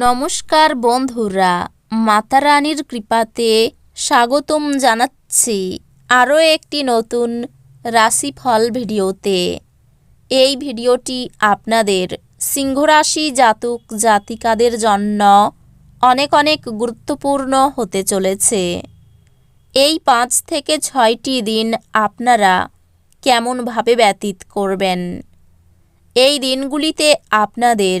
নমস্কার বন্ধুরা মাতা রানীর কৃপাতে স্বাগতম জানাচ্ছি আরও একটি নতুন রাশিফল ভিডিওতে। এই ভিডিওটি আপনাদের সিংহরাশি জাতক জাতিকাদের জন্য অনেক অনেক গুরুত্বপূর্ণ হতে চলেছে। এই পাঁচ থেকে ছয়টি দিন আপনারা কেমনভাবে ব্যতীত করবেন? এই দিনগুলিতে আপনাদের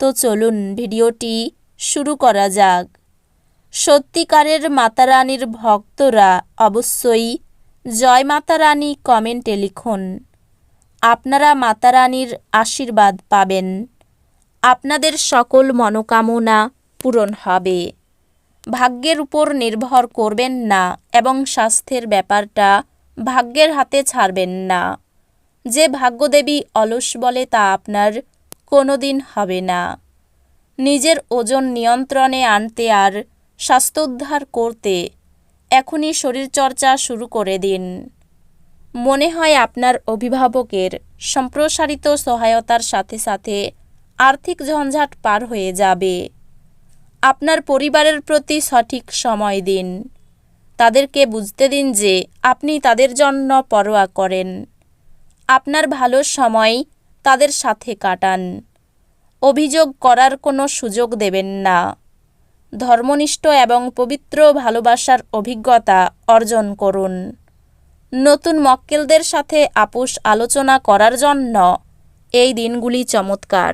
তো চলুন ভিডিওটি শুরু করা যাক। সত্যিকারের মাতারানীর ভক্তরা অবশ্যই জয় মাতারানী কমেন্টে লিখুন। আপনারা মাতারানীর আশীর্বাদ পাবেন। আপনাদের সকল মনোকামনা পূরণ হবে। ভাগ্যের উপর নির্ভর করবেন না এবং স্বাস্থ্যের ব্যাপারটা ভাগ্যের হাতে ছাড়বেন না। যে ভাগ্যদেবী অলস বলে তা আপনার কোনো দিন হবে না। নিজের ওজন নিয়ন্ত্রণে আনতে আর স্বাস্থ্যোদ্ধার করতে এখনই শরীরচর্চা শুরু করে দিন। মনে হয় আপনার অভিভাবকের সম্প্রসারিত সহায়তার সাথে সাথে আর্থিক ঝঞ্ঝাট পার হয়ে যাবে। আপনার পরিবারের প্রতি সঠিক সময় দিন। তাদেরকে বুঝতে দিন যে আপনি তাদের জন্য পরোয়া করেন। আপনার ভালো সময় তাদের সাথে কাটান। অভিযোগ করার কোনো সুযোগ দেবেন না। ধর্মনিষ্ঠ এবং পবিত্র ভালোবাসার অভিজ্ঞতা অর্জন করুন। নতুন মক্কেলদের সাথে আপোষ আলোচনা করার জন্য এই দিনগুলি চমৎকার।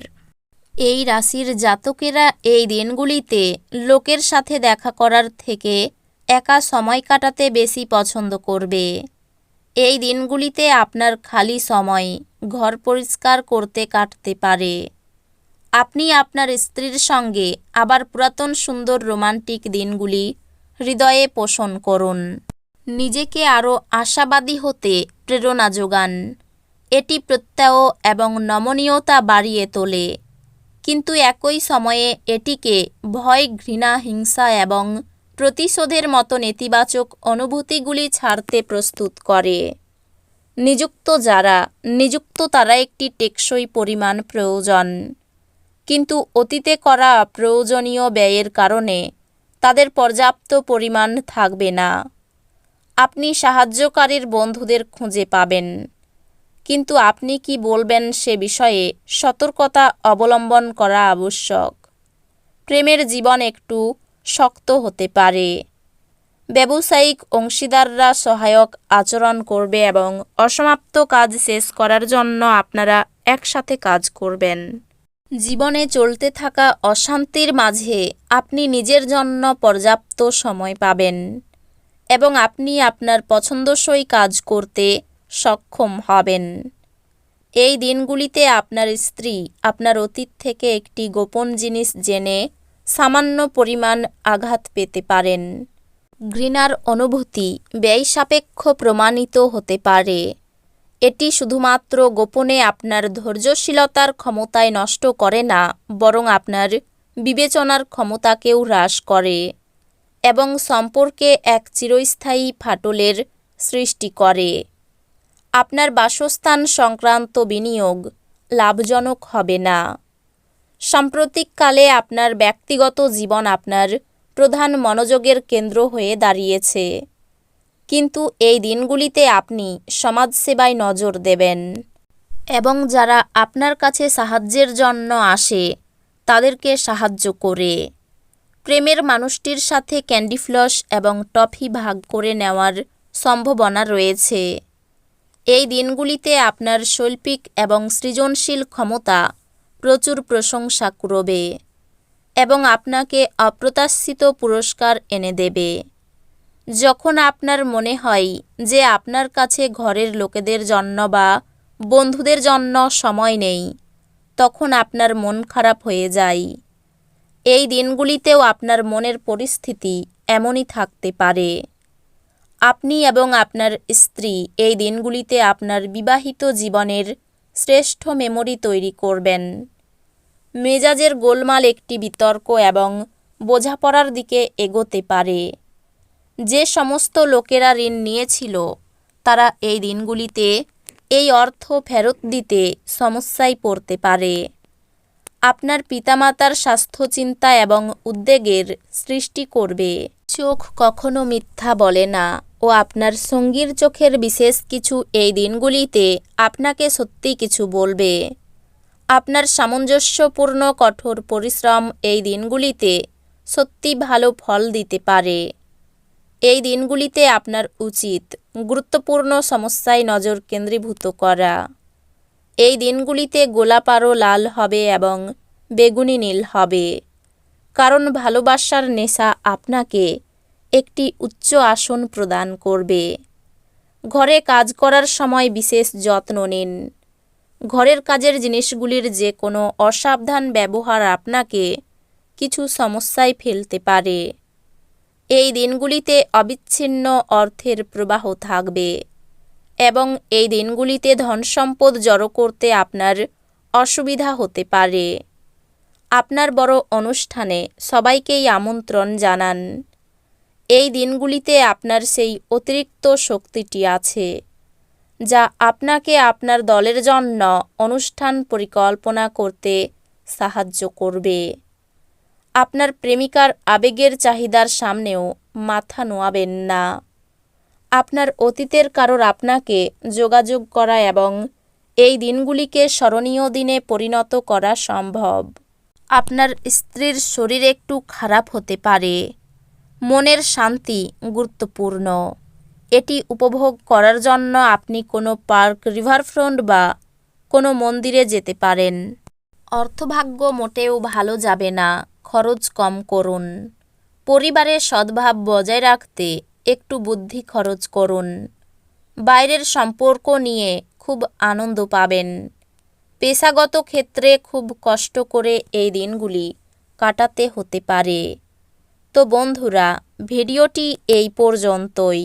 এই রাশির জাতকেরা এই দিনগুলিতে লোকের সাথে দেখা করার থেকে একা সময় কাটাতে বেশি পছন্দ করবে। এই দিনগুলিতে আপনার খালি সময় ঘর পরিষ্কার করতে কাটতে পারে। আপনি আপনার স্ত্রীর সঙ্গে আবার পুরাতন সুন্দর রোমান্টিক দিনগুলি হৃদয়ে পোষণ করুন। নিজেকে আরও আশাবাদী হতে প্রেরণা যোগান। এটি প্রত্যয় এবং নমনীয়তা বাড়িয়ে তোলে। কিন্তু একই সময়ে এটিকে ভয়, ঘৃণা, হিংসা এবং প্রতিশোধের মতো নেতিবাচক অনুভূতিগুলি ছাড়তে প্রস্তুত করে। নিযুক্ত যারা, নিযুক্ত তারা একটি টেকসই পরিমাণ প্রয়োজন। কিন্তু অতীতে করা প্রয়োজনীয় ব্যয়ের কারণে তাদের পর্যাপ্ত পরিমাণ থাকবে না। আপনি সাহায্যকারীর বন্ধুদের খুঁজে পাবেন। কিন্তু আপনি কি বলবেন সে বিষয়ে সতর্কতা অবলম্বন করা আবশ্যক? প্রেমের জীবন একটু শক্ত হতে পারে। ব্যবসায়িক অংশীদাররা সহায়ক আচরণ করবে এবং অসমাপ্ত কাজ শেষ করার জন্য আপনারা একসাথে কাজ করবেন। জীবনে চলতে থাকা অশান্তির মাঝে আপনি নিজের জন্য পর্যাপ্ত সময় পাবেন এবং আপনি আপনার পছন্দসই কাজ করতে সক্ষম হবেন। এই দিনগুলিতে আপনার স্ত্রী আপনার অতীত থেকে একটি গোপন জিনিস জেনে সামান্য পরিমাণ আঘাত পেতে পারেন। ঘৃণার অনুভূতি ব্যয়সাপেক্ষ প্রমাণিত হতে পারে। এটি শুধুমাত্র গোপনে আপনার ধৈর্যশীলতার ক্ষমতায় নষ্ট করে না, বরং আপনার বিবেচনার ক্ষমতাকেও হ্রাস করে এবং সম্পর্কে এক চিরস্থায়ী ফাটলের সৃষ্টি করে। আপনার বাসস্থান সংক্রান্ত বিনিয়োগ লাভজনক হবে না। সাম্প্রতিককালে আপনার ব্যক্তিগত জীবন আপনার প্রধান মনোযোগের কেন্দ্র হয়ে দাঁড়িয়েছে। কিন্তু এই দিনগুলিতে আপনি সমাজসেবায় নজর দেবেন। এবং যারা আপনার কাছে সাহায্যের জন্য আসে, তাদেরকে সাহায্য করে। প্রেমের মানুষটির সাথে ক্যান্ডি ফ্লস এবং টফি ভাগ করে নেওয়ার সম্ভাবনা রয়েছে। এই দিনগুলিতে আপনার শৈল্পিক এবং সৃজনশীল ক্ষমতা প্রচুর প্রশংসা কুড়বে। এবং আপনাকে অপ্রত্যাশিত পুরস্কার এনে দেবে। যখন আপনার মনে হয় যে আপনার কাছে ঘরের লোকেদের জন্য বা বন্ধুদের জন্য সময় নেই, তখন আপনার মন খারাপ হয়ে যায়। এই দিনগুলিতেও আপনার মনের পরিস্থিতি এমনই থাকতে পারে। আপনি এবং আপনার স্ত্রী এই দিনগুলিতে আপনার বিবাহিত জীবনের শ্রেষ্ঠ মেমরি তৈরি করবেন। মেজাজের গোলমাল একটি বিতর্ক এবং বোঝাপড়ার দিকে এগোতে পারে। যে সমস্ত লোকেরা ঋণ নিয়েছিল, তারা এই দিনগুলিতে এই অর্থ ফেরত দিতে সমস্যায় পড়তে পারে। আপনার পিতামাতার স্বাস্থ্য চিন্তা এবং উদ্বেগের সৃষ্টি করবে। চোখ কখনো মিথ্যা বলে না ও আপনার সঙ্গীর চোখের বিশেষ কিছু এই দিনগুলিতে আপনাকে সত্যি কিছু বলবে। আপনার সামঞ্জস্যপূর্ণ কঠোর পরিশ্রম এই দিনগুলিতে সত্যি ভালো ফল দিতে পারে। এই দিনগুলিতে আপনার উচিত গুরুত্বপূর্ণ সমস্যায় নজর কেন্দ্রীভূত করা। এই দিনগুলিতে গোলাপ আরও লাল হবে এবং বেগুনি নীল হবে। কারণ ভালোবাসার নেশা আপনাকে একটি উচ্চ আসন প্রদান করবে। ঘরে কাজ করার সময় বিশেষ যত্ন নিন। ঘরের কাজের জিনিসগুলির যে কোনো অসাবধান ব্যবহার আপনাকে কিছু সমস্যায় ফেলতে পারে। এই দিনগুলিতে অবিচ্ছিন্ন অর্থের প্রবাহ থাকবে এবং এই দিনগুলিতে ধনসম্পদ জড়ো করতে আপনার অসুবিধা হতে পারে। আপনার বড় অনুষ্ঠানে সবাইকেই আমন্ত্রণ জানান। এই দিনগুলিতে আপনার সেই অতিরিক্ত শক্তিটি আছে। যা আপনাকে আপনার দলের জন্য অনুষ্ঠান পরিকল্পনা করতে সাহায্য করবে। আপনার প্রেমিকার আবেগের চাহিদার সামনেও মাথা নোয়াবেন না। আপনার অতীতের কারোর আপনাকে যোগাযোগ করা এবং এই দিনগুলিকে স্মরণীয় দিনে পরিণত করা সম্ভব। আপনার স্ত্রীর শরীর একটু খারাপ হতে পারে। মনের শান্তি গুরুত্বপূর্ণ। এটি উপভোগ করার জন্য আপনি কোনো পার্ক রিভারফ্রন্ট বা কোনো মন্দিরে যেতে পারেন। অর্থভাগ্য মোটেও ভালো যাবে না, খরচ কম করুন। পরিবারের সদ্ভাব বজায় রাখতে একটু বুদ্ধি খরচ করুন। বাইরের সম্পর্ক নিয়ে খুব আনন্দ পাবেন। পেশাগত ক্ষেত্রে খুব কষ্ট করে এই দিনগুলি কাটাতে হতে পারে। তো বন্ধুরা, ভিডিওটি এই পর্যন্তই।